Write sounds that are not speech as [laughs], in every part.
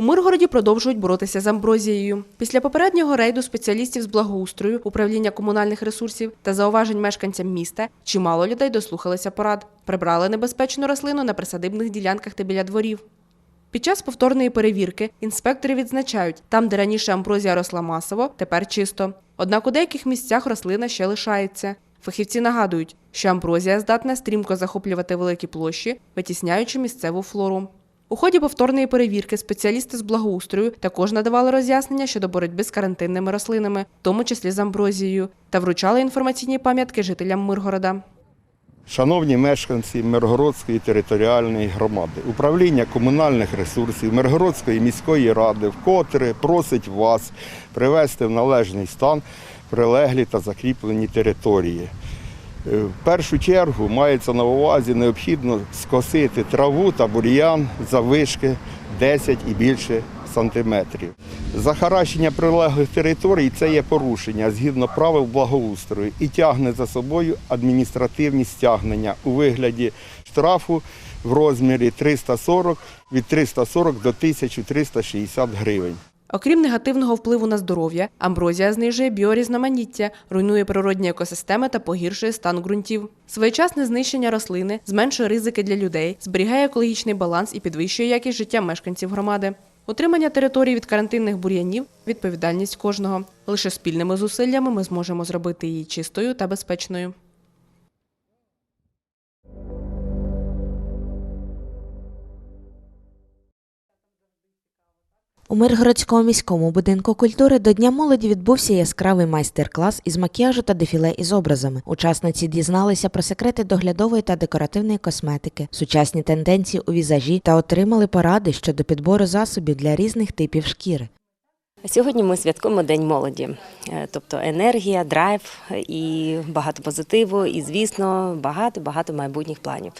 У Миргороді продовжують боротися з амброзією. Після попереднього рейду спеціалістів з благоустрою, управління комунальних ресурсів та зауважень мешканцям міста чимало людей дослухалися порад. Прибрали небезпечну рослину на присадибних ділянках та біля дворів. Під час повторної перевірки інспектори відзначають, там, де раніше амброзія росла масово, тепер чисто. Однак у деяких місцях рослина ще лишається. Фахівці нагадують, що амброзія здатна стрімко захоплювати великі площі, витісняючи місцеву флору. У ході повторної перевірки спеціалісти з благоустрою також надавали роз'яснення щодо боротьби з карантинними рослинами, в тому числі з амброзією, та вручали інформаційні пам'ятки жителям Миргорода. Шановні мешканці Миргородської територіальної громади, управління комунальних ресурсів Миргородської міської ради вкотре просить вас привести в належний стан прилеглі та закріплені території. Е, В першу чергу мається на увазі необхідно скосити траву та бур'ян заввишки 10 і більше сантиметрів. Захаращення прилеглих територій це є порушення згідно правил благоустрою і тягне за собою адміністративні стягнення у вигляді штрафу в розмірі 340 від 340 до 1360 гривень. Окрім негативного впливу на здоров'я, амброзія знижує біорізноманіття, руйнує природні екосистеми та погіршує стан ґрунтів. Своєчасне знищення рослини зменшує ризики для людей, зберігає екологічний баланс і підвищує якість життя мешканців громади. Утримання території від карантинних бур'янів відповідальність кожного. Лише спільними зусиллями ми зможемо зробити її чистою та безпечною. У Миргородському міському будинку культури до Дня молоді відбувся яскравий майстер-клас із макіяжу та дефіле із образами. Учасниці дізналися про секрети доглядової та декоративної косметики, сучасні тенденції у візажі та отримали поради щодо підбору засобів для різних типів шкіри. Сьогодні ми святкуємо День молоді, Е, тобто енергія, драйв і багато позитиву, і, звісно, багато багато майбутніх планів.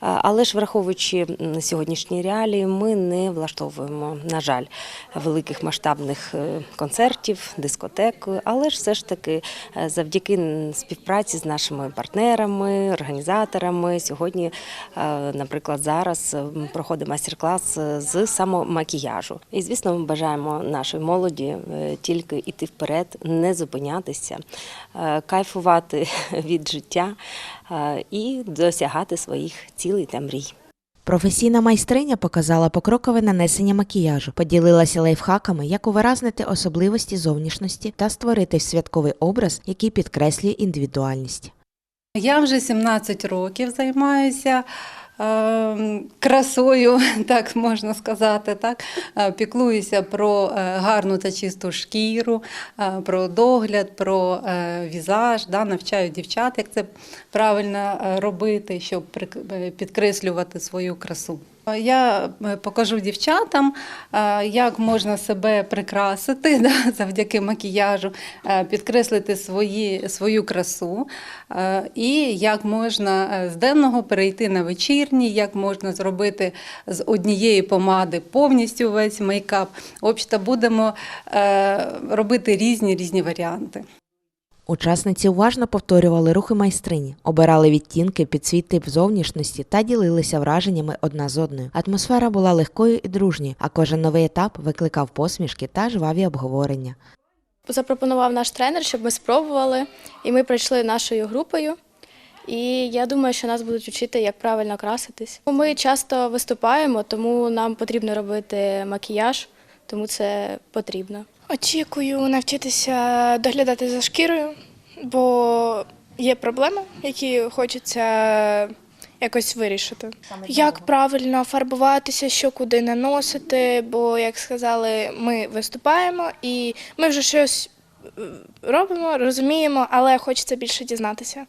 Але ж враховуючи сьогоднішні реалії, ми не влаштовуємо, на жаль, великих масштабних е, концертів, дискотек. Але ж все ж таки, е, завдяки співпраці з нашими партнерами, організаторами, сьогодні, е, наприклад, зараз проходить майстер-клас з самомакіяжу. І звісно, ми бажаємо нашій молоді тільки йти вперед, не зупинятися, кайфувати [laughs] від життя і досягати своїх цілей та мрій. Професійна майстриня показала покрокове нанесення макіяжу, поділилася лайфхаками, як увиразнити особливості зовнішності та створити святковий образ, який підкреслює індивідуальність. Я вже 17 років займаюся е, красою, [laughs] так можна сказати. Так? Е, Піклуюся про е, гарну та чисту шкіру, е, про догляд, про візаж, да? навчаю дівчат, як це правильно робити, щоб підкреслювати свою красу. Я е, покажу дівчатам, е, як можна себе прикрасити [laughs] да, завдяки макіяжу, е, підкреслити свої, свою красу, е, і як можна е, з денного перейти на вечірній, як можна зробити з однієї помади повністю весь мейкап. В будемо е, робити різні різні варіанти. Учасниці уважно повторювали рухи майстрині, обирали відтінки під свій тип зовнішності та ділилися враженнями одна з одною. Атмосфера була легкою і дружньою, а кожен новий етап викликав посмішки та жваві обговорення. запропонував наш тренер, щоб ми спробували, і ми прийшли нашою групою. І я думаю, що нас будуть вчити, як правильно краситись. Ми часто виступаємо, тому нам потрібно робити макіяж, тому це потрібно. Очікую навчитися доглядати за шкірою, бо є проблеми, які хочеться якось вирішити. Як правильно фарбуватися, що куди наносити, бо, як сказали, ми виступаємо і ми вже щось е, робимо, розуміємо, але хочеться більше дізнатися.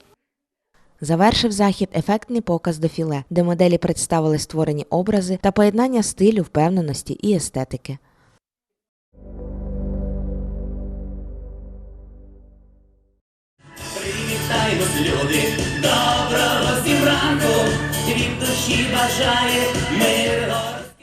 Завершив захід ефектний показ дефіле, де моделі представили створені образи та поєднання стилю, впевненості і естетики. Привітаємось, люди, доброго всім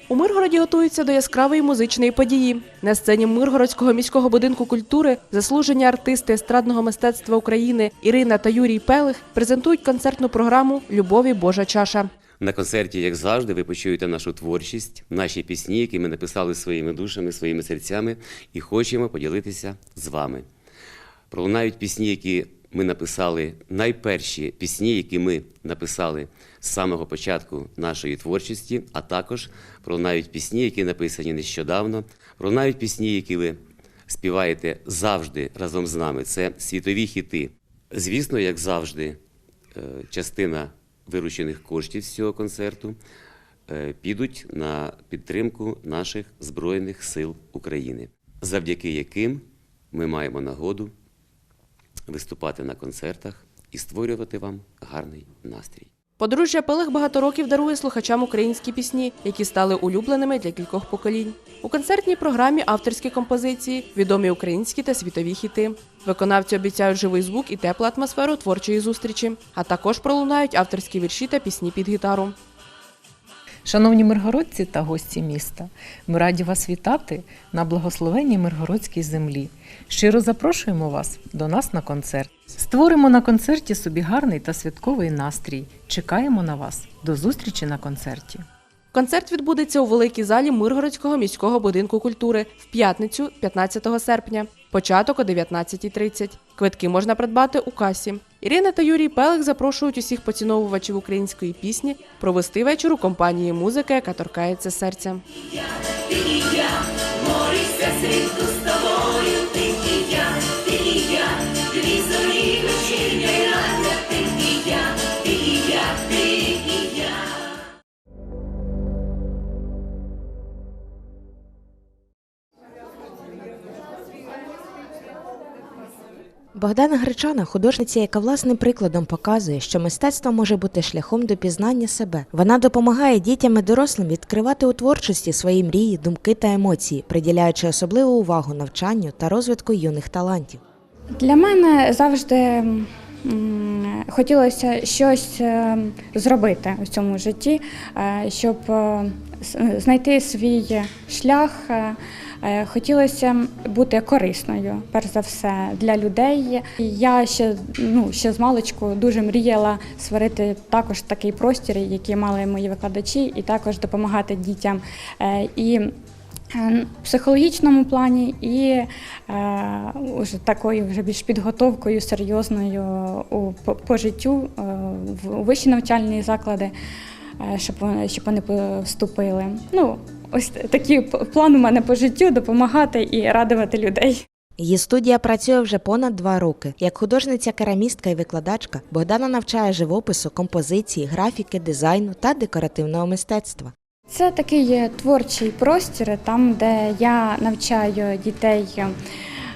У Миргороді готуються до яскравої музичної події. На сцені Миргородського міського будинку культури заслужені артисти естрадного мистецтва України Ірина та Юрій Пелих презентують концертну програму Любові Божа чаша. На концерті, як завжди, ви почуєте нашу творчість, наші пісні, які ми написали своїми душами, своїми серцями, і хочемо поділитися з вами. Пролунають пісні, які ми написали, найперші пісні, які ми написали з самого початку нашої творчості, а також пролунають пісні, які написані нещодавно, пролунають пісні, які ви співаєте завжди разом з нами. Це світові хіти. Звісно, як завжди, е, частина виручених коштів з цього концерту е, підуть на підтримку наших Збройних сил України, завдяки яким ми маємо нагоду виступати на концертах і створювати вам гарний настрій. Подружжя Пелих багато років дарує слухачам українські пісні, які стали улюбленими для кількох поколінь. У концертній програмі авторські композиції, відомі українські та світові хіти. Виконавці обіцяють живий звук і теплу атмосферу творчої зустрічі, а також пролунають авторські вірші та пісні під гітару. Шановні миргородці та гості міста, ми раді вас вітати на благословенній миргородській землі. Щиро запрошуємо вас до нас на концерт. Створимо на концерті собі гарний та святковий настрій. Чекаємо на вас. До зустрічі на концерті. Концерт відбудеться у великій залі Миргородського міського будинку культури в п'ятницю, 15 серпня. Початок о 19.30. Квитки можна придбати у касі. Ірина та Юрій Пелик запрошують усіх поціновувачів української пісні провести вечір у компанії музики, яка торкається серця. Богдана Гречана художниця, яка власним прикладом показує, що мистецтво може бути шляхом до пізнання себе. Вона допомагає дітям і дорослим відкривати у творчості свої мрії, думки та емоції, приділяючи особливу увагу навчанню та розвитку юних талантів. Для мене завжди хотілося щось е, зробити у цьому житті, е, щоб е, знайти свій шлях. Е, е, Хотілося бути корисною, перш за все, для людей. Я ще, ну, ще з маличку дуже мріяла створити також такий простір, який мали мої викладачі, і також допомагати дітям. Е, І Е, в психологічному плані і е, уже такою вже більш підготовкою серйозною у, по, по життю е, в вищі навчальні заклади, е, щоб, щоб вони поступили. Ну, ось такий план у мене по життю допомагати і радувати людей. Її студія працює вже понад два роки. Як художниця, керамістка і викладачка, Богдана навчає живопису, композиції, графіки, дизайну та декоративного мистецтва. Це такий творчий простір, там, де я навчаю дітей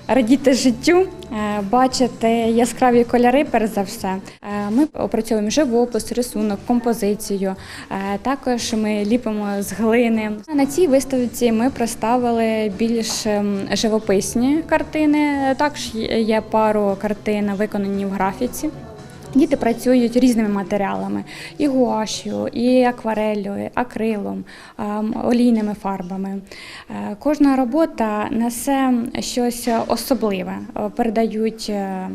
радіти життю, е, бачити яскраві кольори, перш за все. Е, Ми опрацьовуємо живопис, рисунок, композицію. Е, Також ми ліпимо з глини. На цій виставці ми представили більш ем, живописні картини. Також є- є пару картин, виконані в графіці. Діти працюють різними матеріалами: і гуашю, і аквареллю, і акрилом, олійними фарбами. Е, Кожна робота несе щось особливе, е, передають е,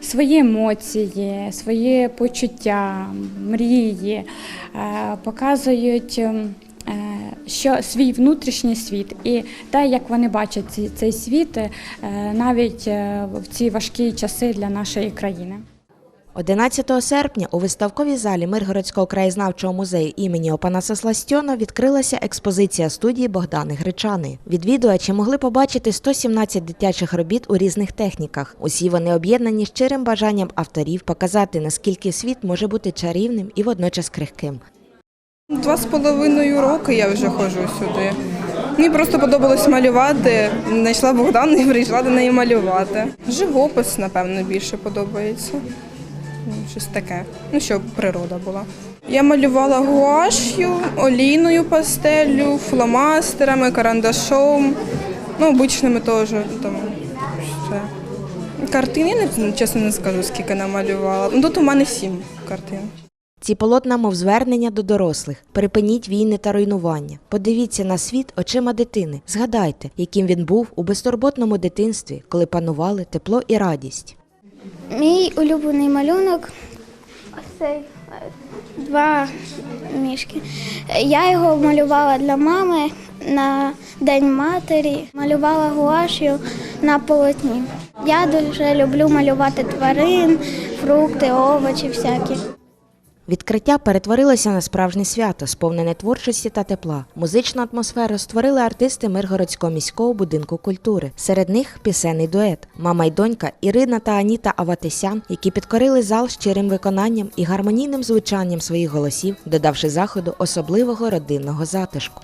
свої емоції, свої почуття, мрії, показують. Що свій внутрішній світ і те, як вони бачать цей світ, навіть в ці важкі часи для нашої країни. 11 серпня у виставковій залі Миргородського краєзнавчого музею імені Опанаса Сластьона відкрилася експозиція студії Богдани Гречани. Відвідувачі могли побачити 117 дитячих робіт у різних техніках. Усі вони об'єднані щирим бажанням авторів показати, наскільки світ може бути чарівним і водночас крихким. Два з половиною роки я вже ходжу сюди. Мені просто подобалось малювати. Знайшла Богдану і прийшла до неї малювати. Живопис, напевно, більше подобається. Ну, Щось таке. Ну, щоб природа була. Я малювала гуаш'ю, олійною пастеллю, фломастерами, карандашом, ну, обичними теж. Там, все. Картин, я чесно не скажу, скільки намалювала. Ну, тут у мене сім картин. Ці полотна, мов звернення до дорослих. Припиніть війни та руйнування. Подивіться на світ очима дитини. Згадайте, яким він був у безтурботному дитинстві, коли панували тепло і радість. Мій улюблений малюнок цей два мішки. Я його малювала для мами на День матері, малювала гуашю на полотні. Я дуже люблю малювати тварин, фрукти, овочі всякі. Відкриття перетворилося на справжнє свято, сповнене творчості та тепла. Музичну атмосферу створили артисти Миргородського міського будинку культури. Серед них пісенний дует. Мама й донька Ірина та Аніта Аватисян, які підкорили зал щирим виконанням і гармонійним звучанням своїх голосів, додавши заходу особливого родинного затишку.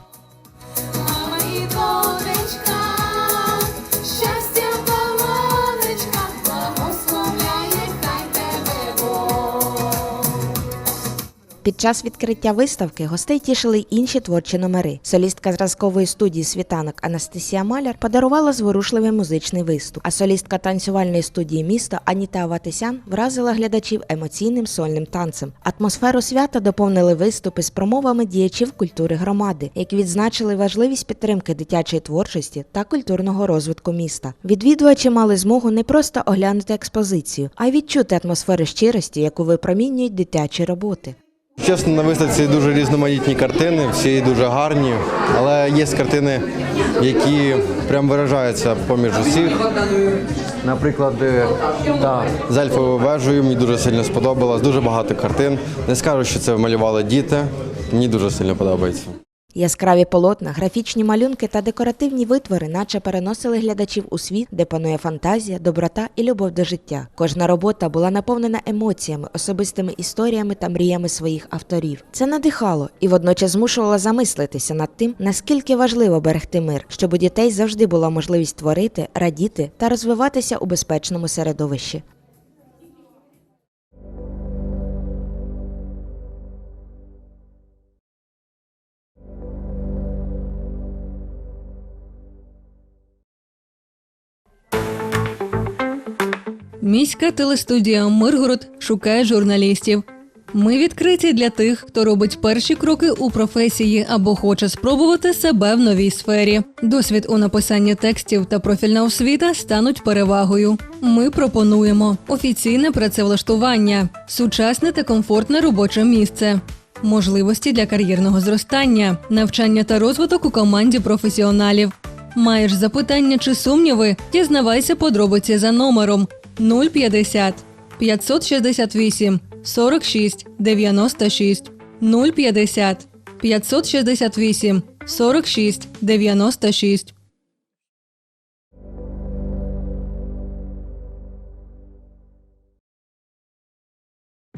Під час відкриття виставки гостей тішили й інші творчі номери. Солістка зразкової студії світанок Анастасія Маляр подарувала зворушливий музичний виступ. А солістка танцювальної студії місто Аніта Аватисян вразила глядачів емоційним сольним танцем. Атмосферу свята доповнили виступи з промовами діячів культури громади, які відзначили важливість підтримки дитячої творчості та культурного розвитку міста. Відвідувачі мали змогу не просто оглянути експозицію, а й відчути атмосферу щирості, яку випромінюють дитячі роботи. Чесно, на виставці дуже різноманітні картини, всі дуже гарні, але є картини, які прям виражаються поміж усіх. Наприклад, е, та, з ельфовою вежею мені дуже сильно сподобалось, дуже багато картин. Не скажу, що це малювали діти, мені дуже сильно подобається. Яскраві полотна, графічні малюнки та декоративні витвори, наче переносили глядачів у світ, де панує фантазія, доброта і любов до життя. Кожна робота була наповнена емоціями, особистими історіями та мріями своїх авторів. Це надихало і водночас змушувало замислитися над тим, наскільки важливо берегти мир, щоб у дітей завжди була можливість творити, радіти та розвиватися у безпечному середовищі. Міська телестудія Миргород шукає журналістів. Ми відкриті для тих, хто робить перші кроки у професії або хоче спробувати себе в новій сфері. Досвід у написанні текстів та профільна освіта стануть перевагою. Ми пропонуємо офіційне працевлаштування, сучасне та комфортне робоче місце. Можливості для кар'єрного зростання, навчання та розвиток у команді професіоналів. Маєш запитання чи сумніви? Дізнавайся подробиці за номером 050 568 46 96 050 568 46 96